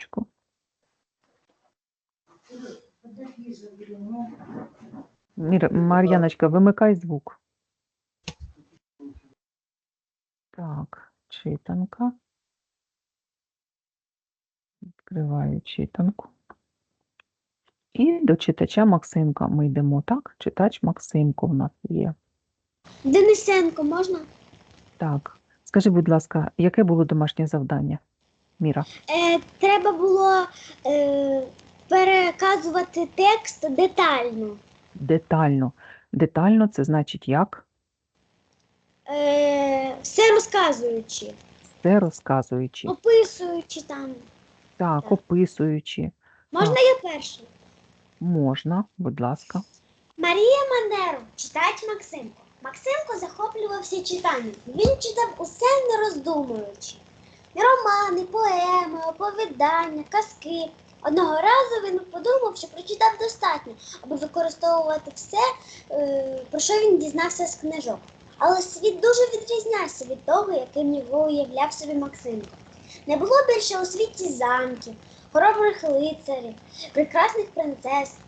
Мар'яночку. Мір... Мар'яночка, вимикай звук. Так, читанка. Відкриваю читанку. І до читача Максимка ми йдемо, так? Читач Максимко в нас є. Денисенко можна? Так. Скажи, будь ласка, яке було домашнє завдання? Міра. Е, треба було е, переказувати текст детально, Детально. Детально це значить як? е, все розказуючи, Все розказуючи. описуючи там. Так, так. описуючи. Можна я перша? Можна, будь ласка. Марія Мандеров, читач Максимко. Максимко захоплювався читанням. Він читав усе не роздумуючи. Романи, поеми, оповідання, казки. Одного разу він подумав, що прочитав достатньо, аби використовувати все, е, про що він дізнався з книжок. Але світ дуже відрізнявся від того, яким його уявляв собі Максимко. Не було більше у світі замків, хоробрих лицарів, прекрасних принцес.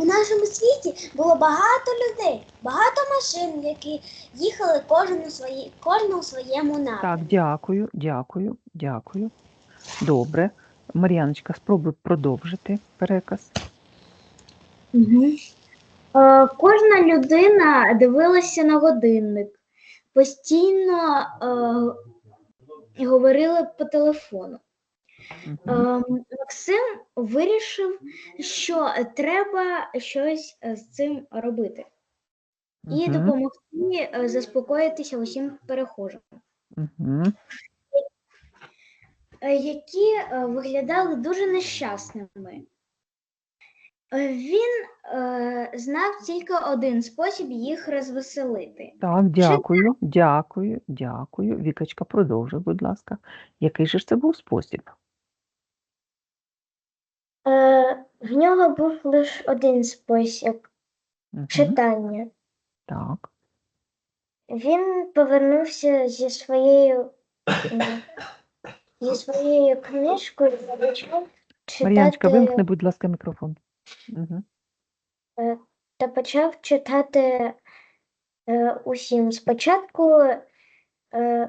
У нашому світі було багато людей, багато машин, які їхали кожен у, свої, кожна у своєму напрямку. Так, дякую, дякую, дякую. Добре. Мар'яночка, спробуй продовжити переказ. Угу. Е, кожна людина дивилася на годинник, постійно е, говорили по телефону. Мгм. Е, Максим вирішив, що треба щось е, з цим робити і допомогти е, заспокоїтися усім перехожим, е, які виглядали дуже нещасними. Він е, знав тільки один спосіб їх розвеселити. Так, дякую, дякую, дякую. Вікачка, продовжуй, будь ласка. Який же ж це був спосіб? Е, в нього був лише один спосіб Мгм. читання. Так. Він повернувся зі своєю, м, зі своєю книжкою і почав Мар'яночка, читати, вимкни, будь ласка, мікрофон. Угу. та почав читати е, усім. Спочатку е,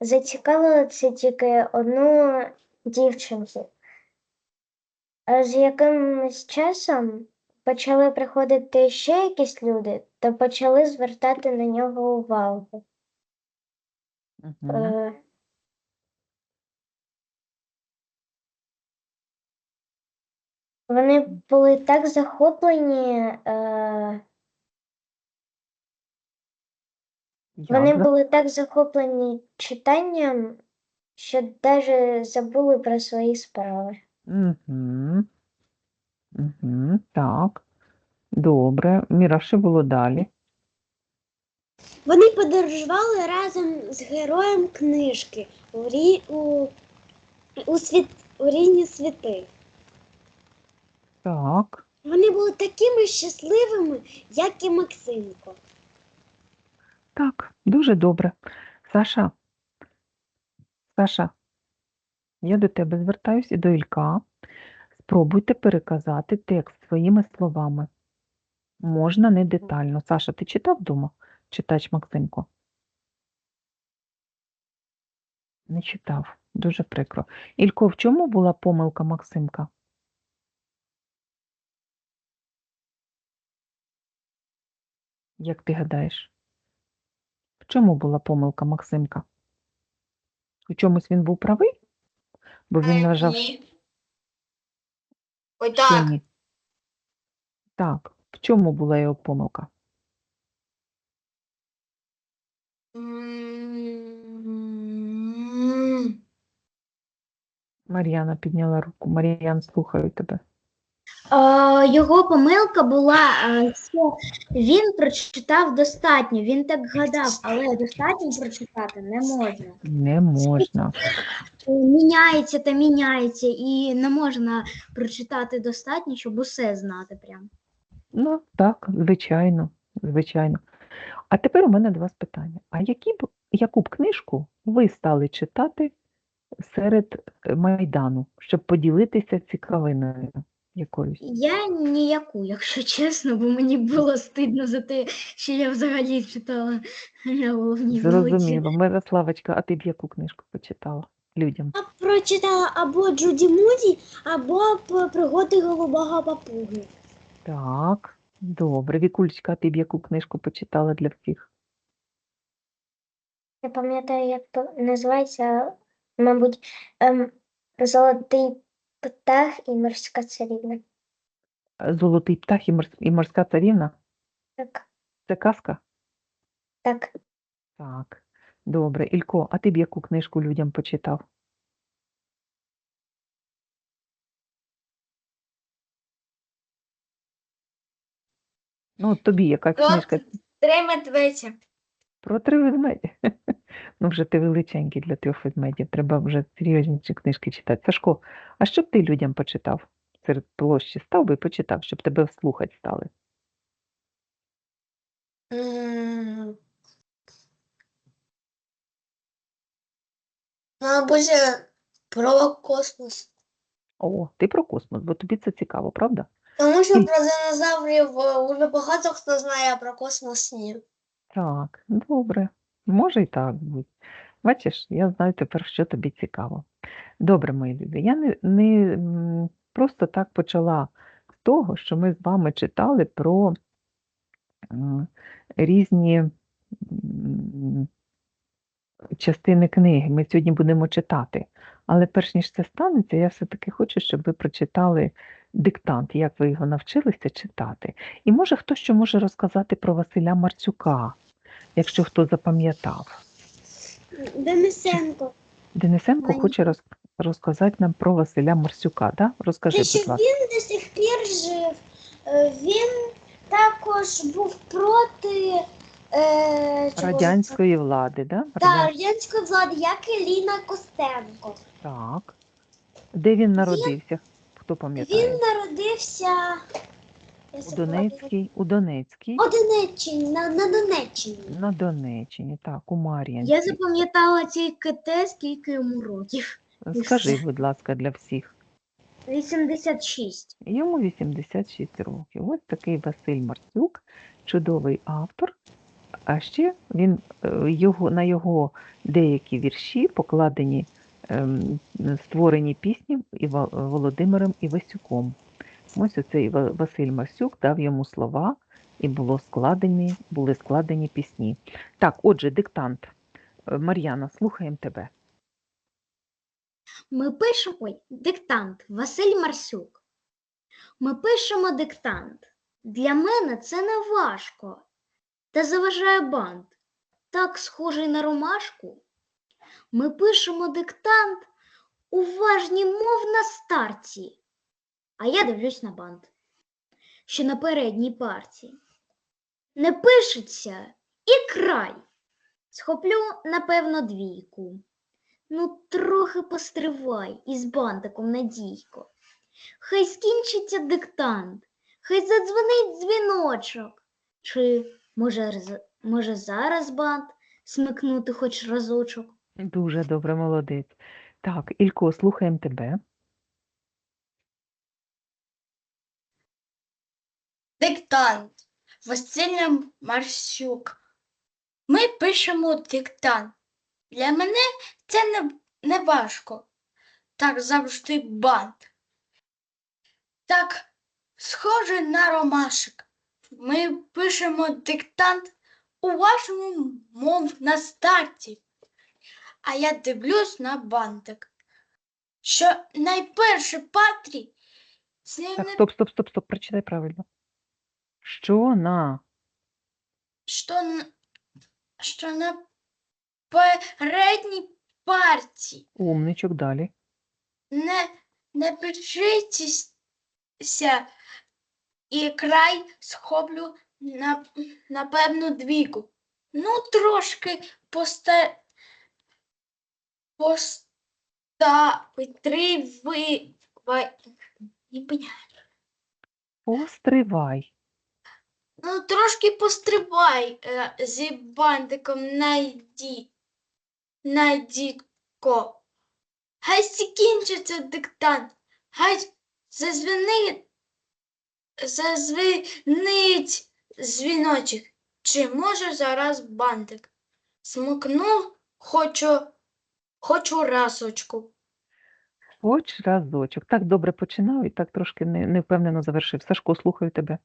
зацікавило це тільки одну дівчинку. З якимось часом почали приходити ще якісь люди та почали звертати на нього увагу. Угу. Е, Вони були так захоплені, е, вони були так захоплені читанням, що навіть забули про свої справи. Угу. Угу. Так. Добре. Міра, що було далі? Вони подорожували разом з героєм книжки у, рі... у... У, світ... у різні світи. Так. Вони були такими щасливими, як і Максимко. Так, дуже добре. Саша, Саша, я до тебе звертаюся і до Ілька. Спробуйте переказати текст своїми словами. Можна не детально. Саша, ти читав вдома? Читач Максимко? Не читав. Дуже прикро. Ілько, в чому була помилка Максимка? Як ти гадаєш? В чому була помилка Максимка? У чомусь він був правий? Бо він вважав, Ні. Ой, що так. ні. Так, в чому була його помилка? М, Мар'яна підняла руку. Мар'ян, слухаю тебе. Е, Його помилка була, е, що він прочитав достатньо, він так гадав, але достатньо прочитати не можна. Не можна. Е, Міняється та міняється, і не можна прочитати достатньо, щоб усе знати прям. Ну, так, звичайно, звичайно. А тепер у мене до вас питання. А які б, яку б книжку ви стали читати серед майдану, щоб поділитися цікавиною якоюсь? Я ніяку, якщо чесно, бо мені було стидно за те, що я взагалі читала на головній вулиці. Зрозуміло. Мирославочка, а ти б яку книжку почитала людям? Я прочитала або Джуді Муді, або пригоди голубого папуги. Так, добре. Вікулечка, а ти б яку книжку почитала для всіх? Не пам'ятаю, як називається, мабуть, ем, Золотий птах і морська царівна. Золотий птах і, морс- і морська царівна? Так, Це казка? так. Так, добре. Ілько, а ти б яку книжку людям почитав? Ну, от тобі яка книжка Три медведя. Про три ведмеді? Ну, вже ти величенький для трьох ведмедів. Треба вже серйозніші книжки читати. Сашко, а що б ти людям почитав? Серед площі став би і почитав, щоб тебе слухати стали. Мабуть, е, про космос. О, ти про космос, бо тобі це цікаво, правда? Тому що про динозаврів е, уже багато хто знає, а про космос ні. Так, добре. Може і так бути. Бачиш, я знаю тепер, що тобі цікаво. Добре, мої любі. Я не, не просто так почала з того, що ми з вами читали про різні частини книги. Ми сьогодні будемо читати. Але перш ніж це станеться, я все-таки хочу, щоб ви прочитали диктант, як ви його навчилися читати. І може хтось що може розказати про Василя Марцюка, якщо хто запам'ятав. Денисенко. Денисенко Мені- хоче роз, розказати нам про Василя Марцюка, да? Розкажи, Те, що будь ласка. він до сих пір жив, е, він також був проти е, чого- Радянської влади, да? та, Радян- радянської влади, як і Ліна Костенко. Так. Де він народився? Хто пам'ятає? Він народився я У забула, Донецькій, у Донецькій, О, Донеччині, на, на Донеччині. на Донеччині, так, у Мар'янці. Я запам'ятала тільки те, скільки йому років. Скажи, будь ласка, для всіх. 86. Йому 86 років. Ось такий Василь Марцюк, чудовий автор. А ще він, е, його, на його деякі вірші покладені ем, створені пісні Іва- Володимиром Івасюком. Ось оцей Василь Марцюк дав йому слова і було складені, були складені пісні. Так, отже, диктант. Е, Мар'яна, слухаємо тебе. Ми пишемо диктант Василь Марсюк. Ми пишемо диктант. Для мене це не важко. Та заважає бант, так схожий на ромашку. Ми пишемо диктант уважні, мов на старті. А я дивлюсь на бант, що на передній парті. Не пишеться і край. Схоплю, напевно, двійку. Ну, трохи постривай із бантиком Надійко. Хай скінчиться диктант, хай задзвонить дзвіночок. Чи, може, може зараз бант смикнути хоч разочок? Дуже добре, молодець. Так, Ілько, слухаємо тебе. Диктант. Василь Марсюк. Ми пишемо диктант. Для мене це не, не важко. Так завжди бант. Так схоже на ромашик. Ми пишемо диктант уважно, мов на старті. А я дивлюсь на бантик. Що найперше патрі з ним Так, стоп, стоп, стоп, стоп, прочитай правильно. Що на що, н- що на передній парті умничок далі. не, не пишіться і край схоплю на, на певну двійку. Ну, трошки поста, поставити Постривай. Ну, трошки пострибай е, зі бантиком найді, найдіко. Хай закінчиться диктант, хай зазвенить, зазвенить дзвіночок. Чи може зараз бантик? Смикнув хочу, хочу расочку. Хоч разочок. Так добре починав і так трошки не- невпевнено завершив. Сашко, слухаю тебе.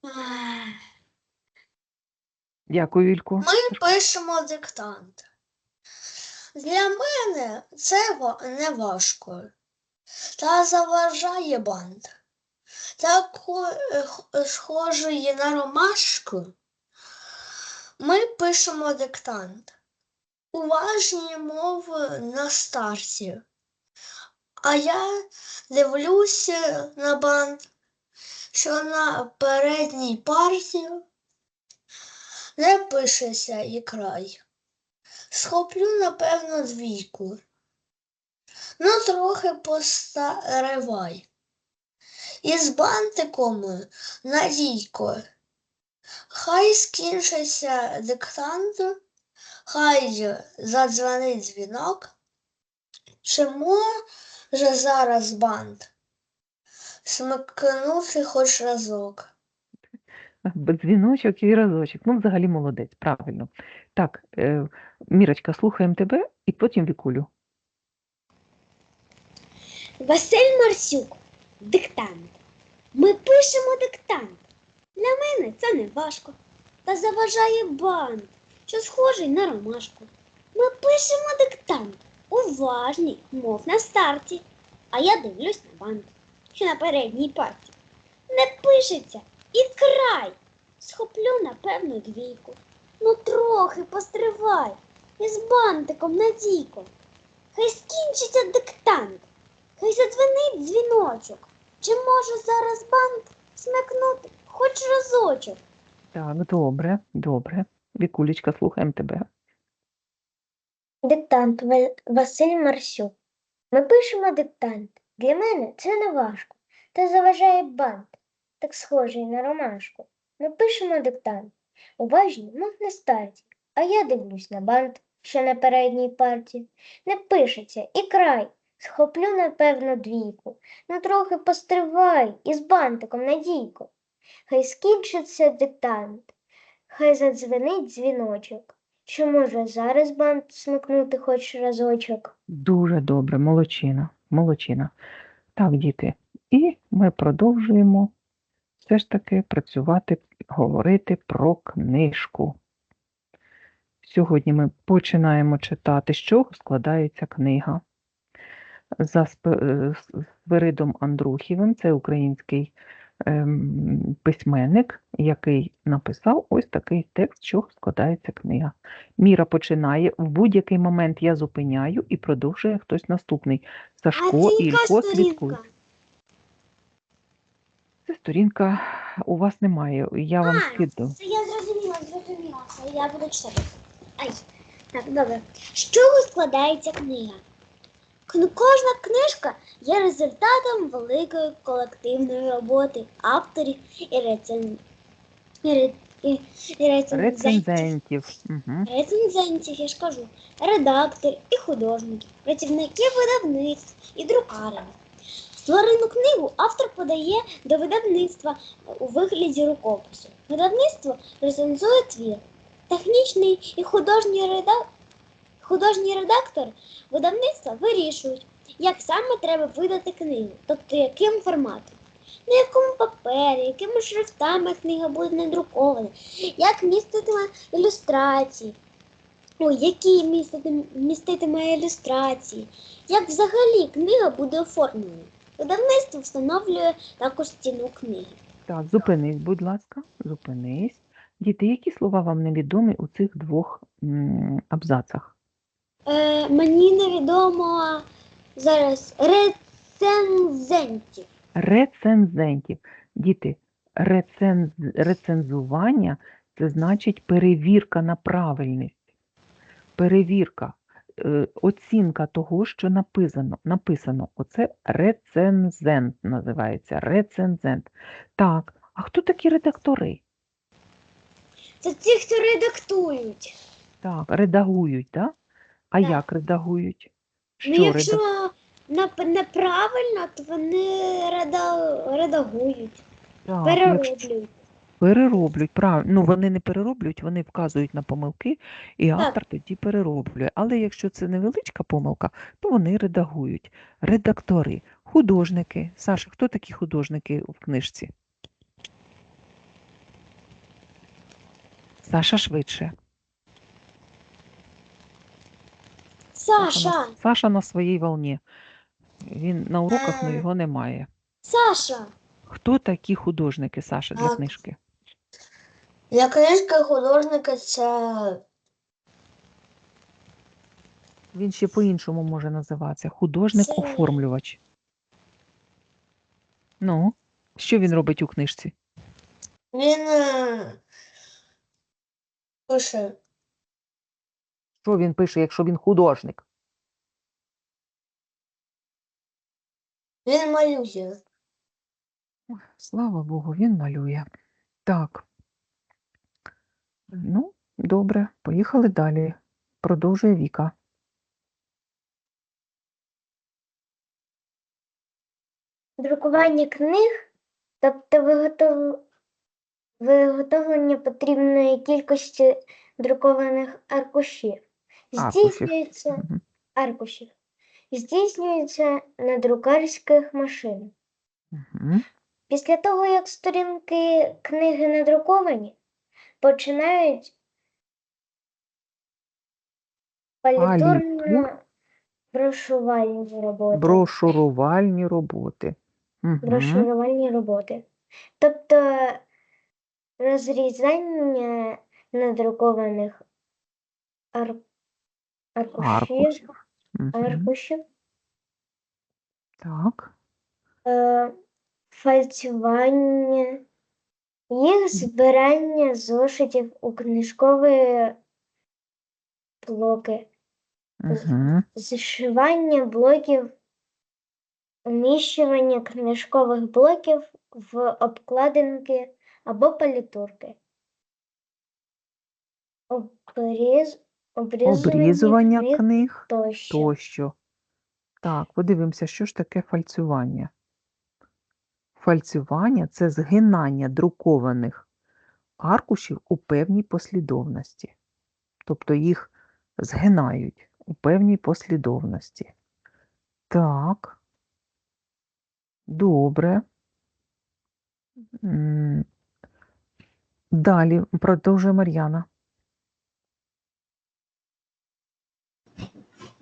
Дякую, Ілько. Ми пишемо диктант. Для мене це ва- не важко. Та заважає банд. Таку е, х- схожої на ромашку. Ми пишемо диктант. Уважні мови на старті. А я дивлюся на банд, що на передній парті не пишеться і край. Схоплю, напевно, двійку. Ну, трохи постаривай. Із бантиком Надійко. Хай скінчиться диктант, хай задзвонить дзвінок. Чи може зараз бант смикнути хоч разок? Дзвіночок і разочок. Ну, взагалі молодець, правильно. Так, е, Мірочка, слухаємо тебе і потім Вікулю. Василь Марсюк. Диктант. Ми пишемо диктант. Для мене це не важко. Та заважає бант, що схожий на ромашку. Ми пишемо диктант. Уважні, мов на старті. А я дивлюсь на бант, що на передній парті. Не пишеться і край. Схоплю, напевно, двійку. Ну трохи постривай. Із бантиком Надійко. Хай скінчиться диктант. Хай задзвенить дзвіночок. Чи може зараз банк смикнути хоч разочок? Так, добре, добре. Вікулечка, слухаємо тебе. Диктант Ва- Василь Марсюк. Ми пишемо диктант. Для мене це не важко. Та заважає бант, так схожий на ромашку. Ми пишемо диктант. Уважні, мов на старті. А я дивлюсь на бант, що на передній парті. Не пишеться і край. Схоплю, напевно, двійку. Ну трохи постривай із бантиком надійко. Хай скінчиться диктант, хай задзвенить дзвіночок. Чи може зараз бант смикнути хоч разочок? Дуже добре, молодчина, молодчина. Так, діти, і ми продовжуємо все ж таки працювати, говорити про книжку. Сьогодні ми починаємо читати, з чого складається книга. За Сп- е, Свиридом Андрухівим, це український ем, письменник, який написав ось такий текст, чого складається книга. Міра починає, в будь-який момент я зупиняю і продовжує хтось наступний. Сашко, це Ілько, слідкуй. Це сторінка у вас немає, я вам А, скидаю. Це я зрозуміла, зрозуміла. Це я буду читати. Ай, так, добре. З чого складається книга? Кн- Кожна книжка є результатом великої колективної роботи авторів і рецен... і, і, і рецензентів. Рецензентів. Угу. Рецензентів, я ж кажу, редактор і художників, працівників видавництв і друкарів. Створену книгу автор подає до видавництва у вигляді рукопису. Видавництво рецензує твір. Технічний і художній, реда... художній редактор видавництва вирішують, як саме треба видати книгу, тобто яким форматом. На якому папері, якими шрифтами книга буде надрукована, як міститиме ілюстрації, ой, які міститиме, міститиме ілюстрації, як взагалі книга буде оформлена. Видавництво встановлює також ціну книги. Так, зупинись, будь ласка, зупинись. Діти, які слова вам невідомі у цих двох абзацах? Е, мені невідомо зараз рецензентів. Рецензентів. Діти, реценз... рецензування це значить перевірка на правильність. Перевірка, е, оцінка того, що написано. написано. Оце рецензент називається. Рецензент. Так, а хто такі редактори? Це ті, хто редактують. Так, редагують, так? А Так. як редагують? Що Ну, якщо реда- нап- неправильно, то вони реда- редагують, перероблюють. Перероблюють, правильно. Ну, вони не перероблюють, вони вказують на помилки, і автор тоді перероблює. Але якщо це невеличка помилка, то вони редагують. Редактори, художники. Саша, хто такі художники в книжці? Саша швидше. Саша, на, Саша на своїй волні. Він на уроках, але Е. його немає. Саша, Хто такі художники, Саша, для Так. книжки? Для книжки художника це Він ще по-іншому може називатися. Художник-оформлювач. Ну, що він робить у книжці? він е, пише Що він пише, якщо він художник? Він малює. Ой, Слава Богу, він малює. Так. Ну, добре, поїхали далі. Продовжує Віка. Друкування книг, тобто виготов... виготовлення потрібної кількості друкованих аркушів, Аркушів. Здійснюється Мгм. аркушів, здійснюється на друкарських машинах. Мгм. Після того, як сторінки книги надруковані, починають палітурно брошувальні роботи. Брошурувальні роботи. Мгм. брошурувальні роботи. Тобто розрізання надрукованих ар... аркушів, Аркушів. Мгм. аркушів Так. е, фальцювання, їх збирання зошитів у книжкові блоки, Угу. зшивання блоків, уміщування книжкових блоків в обкладинки або палітурки. Обріз... Обрізування, Обрізування книг книг тощо. тощо. Так, подивимося, що ж таке фальцювання. Фальцювання це згинання друкованих аркушів у певній послідовності. Тобто їх згинають у певній послідовності. Так. Добре. Далі продовжує Мар'яна.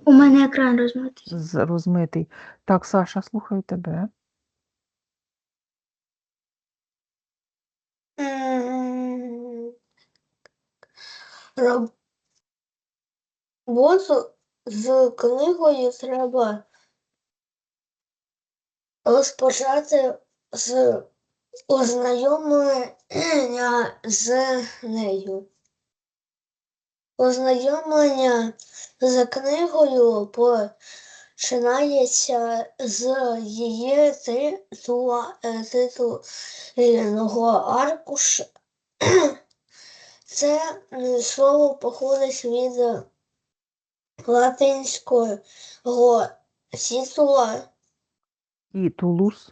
У мене екран розмитий. з- розмитий. Так, Саша, слухаю тебе. М, Роботу з книгою треба розпочати з ознайомлення з нею. Ознайомлення з книгою починається з її титула, е, титульного аркуша. Це слово походить від латинського титула, Титулус.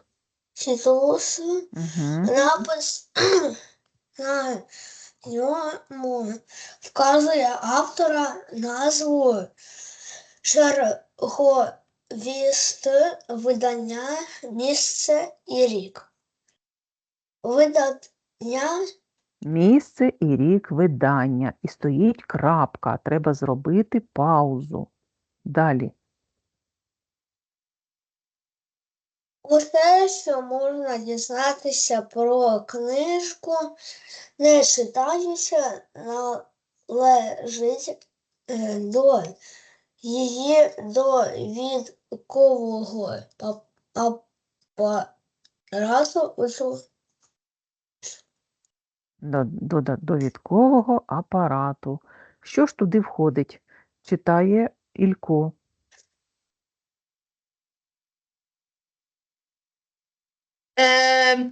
титулус, Угу. напис на ньому вказує автора назву черговість видання, місце і рік. Видання Місце і рік видання. І стоїть крапка. Треба зробити паузу. Далі. Усе, що можна дізнатися про книжку, не читаючи, належить е, до її довідкового па- апарату До, до, до довідкового апарату. Що ж туди входить? Читає Ілько. Е,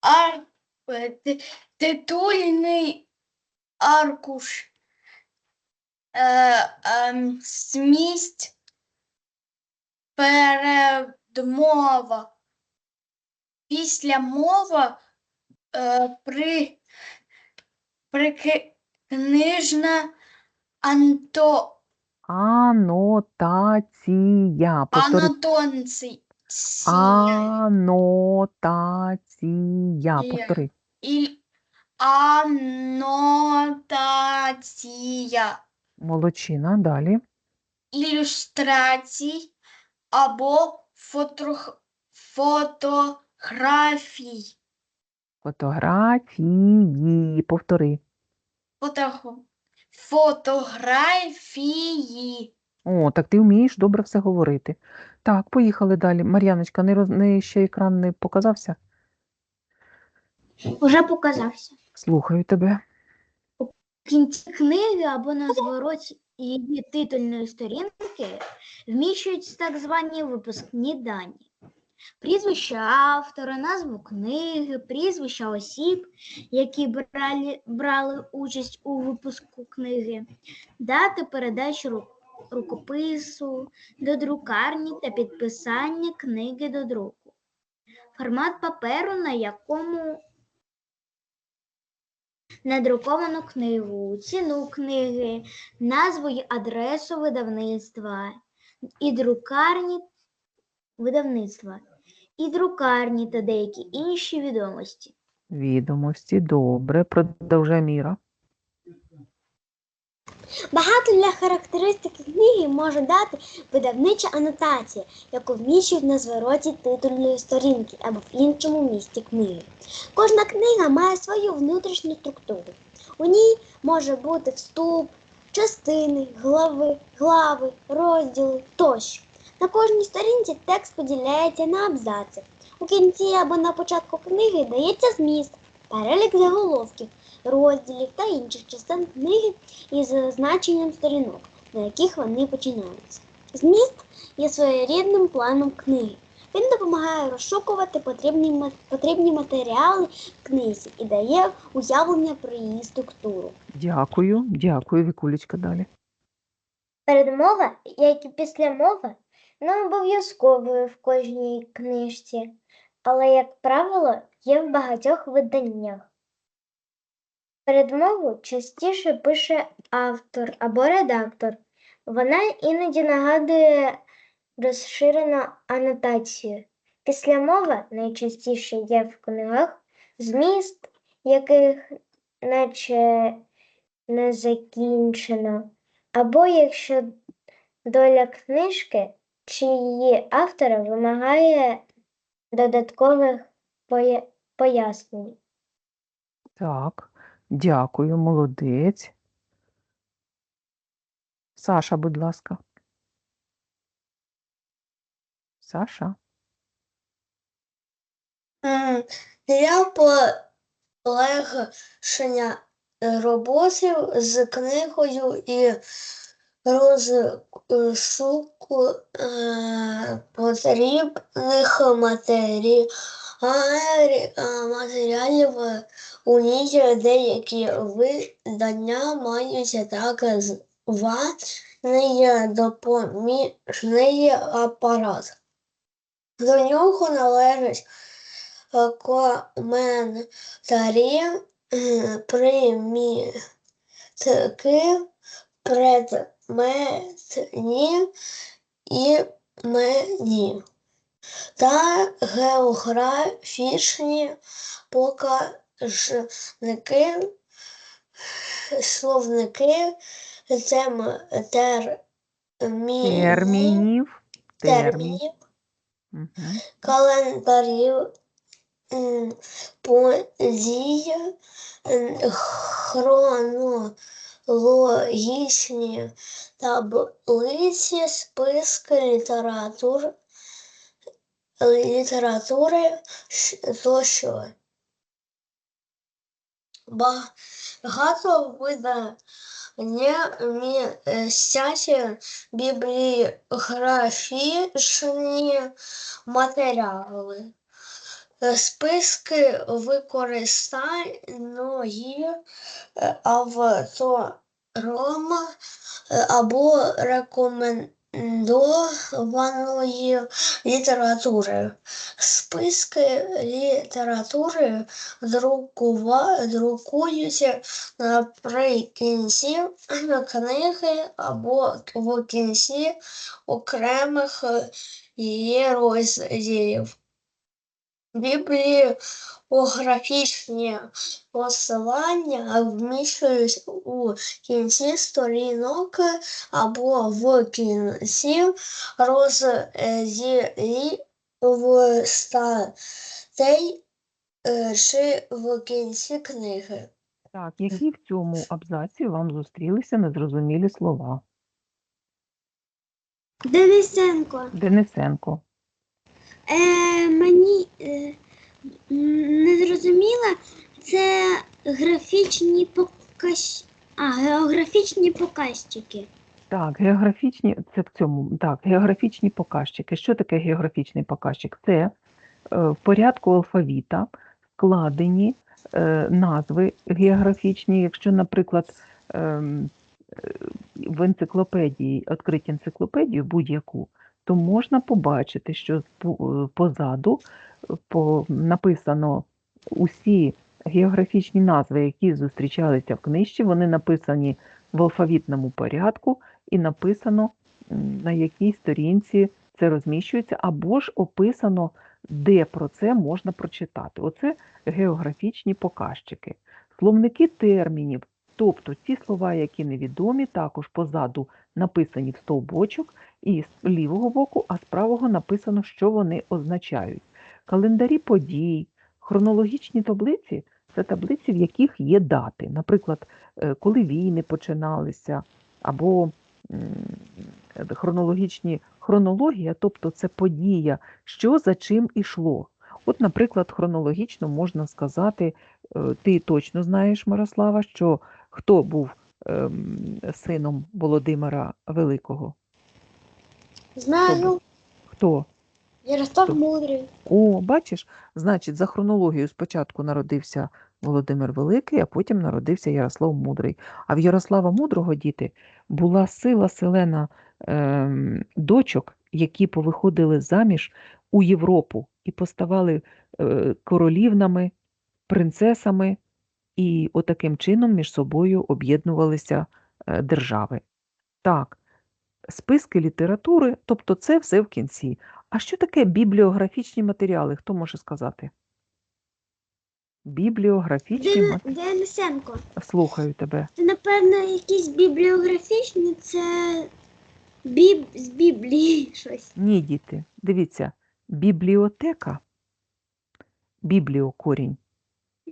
ар, е, титульний аркуш. Е, ем, смість передмова. Після мова е, при, прикнижна анто, Анотація. Повтори. Анатонція. Анотація. Є. Повтори. Анотація Молодчина. Далі. ілюстрацій або фотох... фотографій. Фотографії. Повтори. Фото... Фотографії. О, так ти вмієш добре все говорити. Так, поїхали далі. Мар'яночка, не, роз... не ще екран не показався? Уже показався. Слухаю тебе. В кінці книги або на звороті її титульної сторінки вміщують так звані випускні дані. Прізвище автора, назву книги, прізвища осіб, які брали, брали участь у випуску книги, дати передачі ру- рукопису до друкарні та підписання книги до друку, формат паперу, на якому надруковану книгу, ціну книги, назву й адресу видавництва і друкарні видавництва, і друкарні та деякі інші відомості. Відомості. Добре. Продовжай Міра. Багато для характеристики книги може дати видавнича анотація, яку вміщують на звороті титульної сторінки або в іншому місці книги. Кожна книга має свою внутрішню структуру. У ній може бути вступ, частини, глави, глави, розділи тощо. На кожній сторінці текст поділяється на абзаци. У кінці або на початку книги дається зміст, перелік заголовків, розділів та інших частин книги із значенням сторінок, на яких вони починаються. Зміст є своєрідним планом книги. Він допомагає розшукувати потрібні, потрібні матеріали в книзі і дає уявлення про її структуру. Дякую. Дякую, Вікулечка, далі. Передмова, як і післямова, не обов'язковою в кожній книжці, але, як правило, є в багатьох виданнях. Передмову частіше пише автор або редактор. Вона іноді нагадує розширену анотацію. Післямова найчастіше є в книгах, зміст яких наче не закінчено, або якщо доля книжки чи її автора вимагає додаткових пояснень. Так. Дякую, молодець. Саша, будь ласка. Саша. Для полегшення роботи з книгою і розшуку е, потрібних матері- арі- е, матеріалів у ній деякі видання мають так званий допоміжний апарат. До нього належать е, коментарі, е, примітки, предметні імені та географічні показники, словники, тем, термінів, Термінів. Термінів, Мгм. календарів, подій, хронологічні таблиці, списки літератур, літератури тощо. Багато видань містять бібліографічні матеріали. Списки використаної автором або рекомен... рекомендованої літератури. Списки літератури друкува, друкуються наприкінці книги або в кінці окремих її розділів. Бібліографічні посилання вміщують у кінці сторінок або в кінці розділів статей е, чи в кінці книги. Так, які в цьому абзаці вам зустрілися незрозумілі слова? Денисенко, Денисенко. Е, мені е, не зрозуміла, це графічні показ... а, географічні показчики. Так, географічні, це в цьому, так, географічні показчики. Що таке географічний показчик? Це е, в порядку алфавіта складені е, назви географічні. Якщо, наприклад, ем, е, в енциклопедії, відкрити енциклопедію будь-яку, то можна побачити, що е, позаду е, написано усі географічні назви, які зустрічалися в книжці, вони написані в алфавітному порядку і написано, на якій сторінці це розміщується, або ж описано, де про це можна прочитати. Оце географічні показчики. Словники термінів, тобто ті слова, які невідомі, також позаду написані в стовбочок, і з лівого боку, а з правого написано, що вони означають. Календарі подій, хронологічні таблиці це таблиці, в яких є дати. Наприклад, е, коли війни починалися, або хронологічні хронологія, тобто це подія, що за чим ішло. От, наприклад, хронологічно можна сказати, е, ти точно знаєш, Мирослава, що хто був сином Володимира Великого? Знаю, Хто? Ярослав Мудрий. О, бачиш, значить, за хронологією спочатку народився Володимир Великий, а потім народився Ярослав Мудрий. А в Ярослава Мудрого, діти, була сила селена ем, дочок, які повиходили заміж у Європу і поставали е, королівнами, принцесами, і отаким чином між собою об'єднувалися е, держави. Так, списки літератури, тобто це все в кінці. А що таке бібліографічні матеріали? Хто може сказати? Бібліографічні матеріали. Денисенко. Слухаю тебе. Це, напевно, якісь бібліографічні, це біб... з Біблії щось. Ні, діти, дивіться, бібліотека, бібліокорінь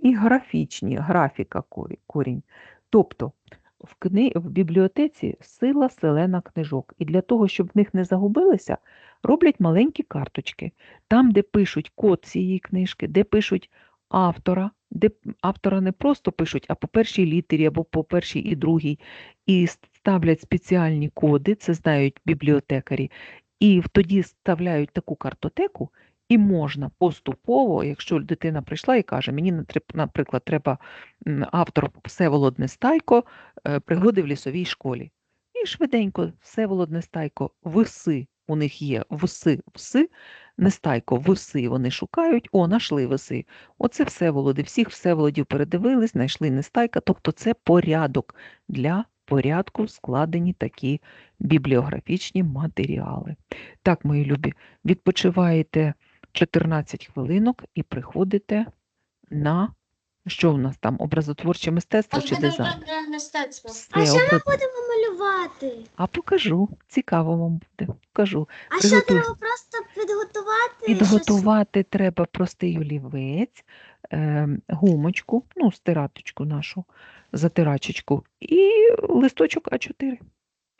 і графічні, графіка корінь. Тобто в, кни... в бібліотеці сила селена книжок. І для того, щоб в них не загубилися, роблять маленькі карточки. Там, де пишуть код цієї книжки, де пишуть автора, де автора не просто пишуть, а по першій літері або по першій і другій, і ставлять спеціальні коди, це знають бібліотекарі, і тоді вставляють таку картотеку, і можна поступово, якщо дитина прийшла і каже, мені, наприклад, треба автор Всеволод Нестайко е, пригоди в лісовій школі. І швиденько Всеволод Нестайко, виси, у них є вси, вси, Нестайко, виси вони шукають, о, нашли виси. Оце Всеволоди, всіх Всеволодів передивились, знайшли Нестайка, тобто це порядок для порядку складені такі бібліографічні матеріали. Так, мої любі, відпочиваєте 14 хвилинок і приходите на що у нас там образотворче мистецтво чи дизайн? Мистецтво. Все, А що ми будемо малювати? А покажу, цікаво вам буде. Покажу. А що треба просто підготувати? щось? Підготувати треба простий олівець, е, гумочку, ну, стираточку нашу, затирачечку і листочок А4.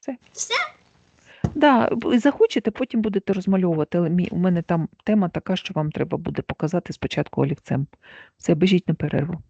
Все. Все? Да, захочете, потім будете розмальовувати. Але у мене там тема така, що вам треба буде показати спочатку олівцем. Все, біжіть на перерву.